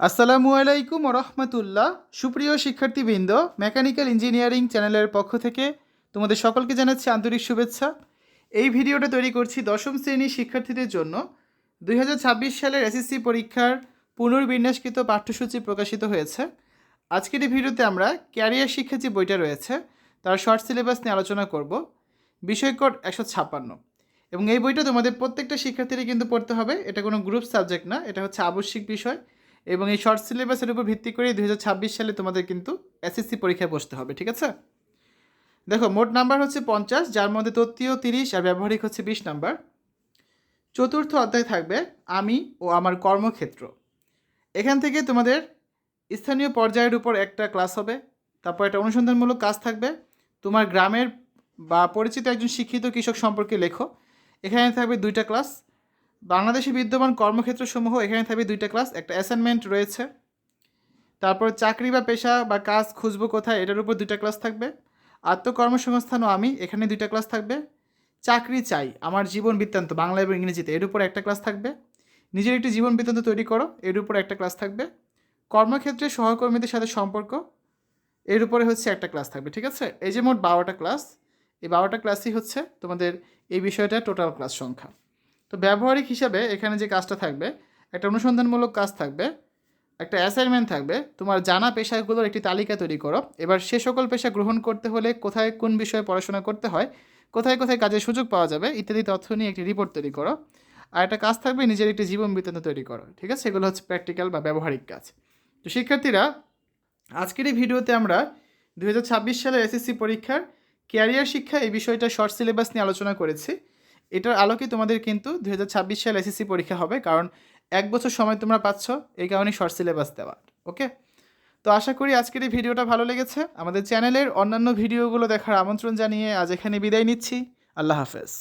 আসসালামু আলাইকুম রহমতুল্লাহ। সুপ্রিয় শিক্ষার্থীবৃন্দ, মেকানিক্যাল ইঞ্জিনিয়ারিং চ্যানেলের পক্ষ থেকে তোমাদের সকলকে জানাচ্ছি আন্তরিক শুভেচ্ছা। এই ভিডিওটা তৈরি করছি দশম শ্রেণির শিক্ষার্থীদের জন্য। দুই হাজার ছাব্বিশ সালের এসএসসি পরীক্ষার পুনর্বিন্যাসকৃত পাঠ্যসূচি প্রকাশিত হয়েছে। আজকের এই ভিডিওতে আমরা ক্যারিয়ার শিক্ষা যে বইটা রয়েছে, তার শর্ট সিলেবাস নিয়ে আলোচনা করব। বিষয়কট একশো ছাপ্পান্ন। এবং এই বইটা তোমাদের প্রত্যেকটা শিক্ষার্থীরই কিন্তু পড়তে হবে। এটা কোনো গ্রুপ সাবজেক্ট না, এটা হচ্ছে আবশ্যিক বিষয়। এবং এই শর্ট সিলেবাসের উপর ভিত্তি করে দু হাজার ছাব্বিশ সালে তোমাদের কিন্তু এসএসসি পরীক্ষায় বসতে হবে, ঠিক আছে? দেখো, মোট নাম্বার হচ্ছে পঞ্চাশ, যার মধ্যে তত্ত্বীয় তিরিশ আর ব্যবহারিক হচ্ছে বিশ নাম্বার চতুর্থ অধ্যায় থাকবে, আমি ও আমার কর্মক্ষেত্র। এখান থেকে তোমাদের স্থানীয় পর্যায়ের উপর একটা ক্লাস হবে, তারপর একটা অনুসন্ধানমূলক কাজ থাকবে। তোমার গ্রামের বা পরিচিত একজন শিক্ষিত কৃষক সম্পর্কে লেখো। এখানে থাকবে দুইটা ক্লাস বাংলাদেশে বিদ্যমান কর্মক্ষেত্রসমূহ এখানে থাকবে দুইটা ক্লাস একটা অ্যাসাইনমেন্ট রয়েছে, তারপর চাকরি বা পেশা বা কাজ খুঁজবো কোথায়, এটার উপর দুইটা ক্লাস থাকবে, আত্মকর্মসংস্থান ও আমি, এখানে দুইটা ক্লাস থাকবে, চাকরি চাই, আমার জীবন বৃত্তান্ত, বাংলা এবং ইংরেজিতে, এর উপর একটা ক্লাস থাকবে, নিজের একটি জীবন বৃত্তান্ত তৈরি করো, এর উপর একটা ক্লাস থাকবে, কর্মক্ষেত্রে সহকর্মীদের সাথে সম্পর্ক, এর উপরে হচ্ছে একটা ক্লাস থাকবে, ঠিক আছে? এই যে মোট বারোটা ক্লাস এই বারোটা ক্লাসই হচ্ছে তোমাদের এই বিষয়টা টোটাল ক্লাস সংখ্যা। তো ব্যবহারিক হিসাবে এখানে যে কাজটা থাকবে, একটা অনুসন্ধানমূলক কাজ থাকবে, একটা অ্যাসাইনমেন্ট থাকবে, তোমার জানা পেশাগুলোর একটি তালিকা তৈরি করো। এবার সে সকল পেশা গ্রহণ করতে হলে কোথায় কোন বিষয়ে পড়াশোনা করতে হয়, কোথায় কোথায় কাজের সুযোগ পাওয়া যাবে, ইত্যাদি তথ্য নিয়ে একটি রিপোর্ট তৈরি করো। আর একটা কাজ থাকবে, নিজের একটি জীবন বৃত্তান্ত তৈরি করো, ঠিক আছে? সেগুলো হচ্ছে প্র্যাকটিক্যাল বা ব্যবহারিক কাজ। তো শিক্ষার্থীরা, আজকের এই ভিডিওতে আমরা দু হাজার ছাব্বিশ সালের এসএসসি পরীক্ষার ক্যারিয়ার শিক্ষা এই বিষয়টা শর্ট সিলেবাস নিয়ে আলোচনা করেছি। এটার আলোকে তোমাদের কিন্তু দু হাজার ছাব্বিশ সাল এসএসসি পরীক্ষা হবে, কারণ এক বছর সময় তোমরা পাচ্ছ, এই কারণে শর্ট সিলেবাস দেওয়া ওকে তো আশা করি আজকের এই ভিডিওটা ভালো লেগেছে। আমাদের চ্যানেলের অন্যান্য ভিডিওগুলো দেখার আমন্ত্রণ জানিয়ে আজ এখানে বিদায় নিচ্ছি। আল্লাহ হাফেজ।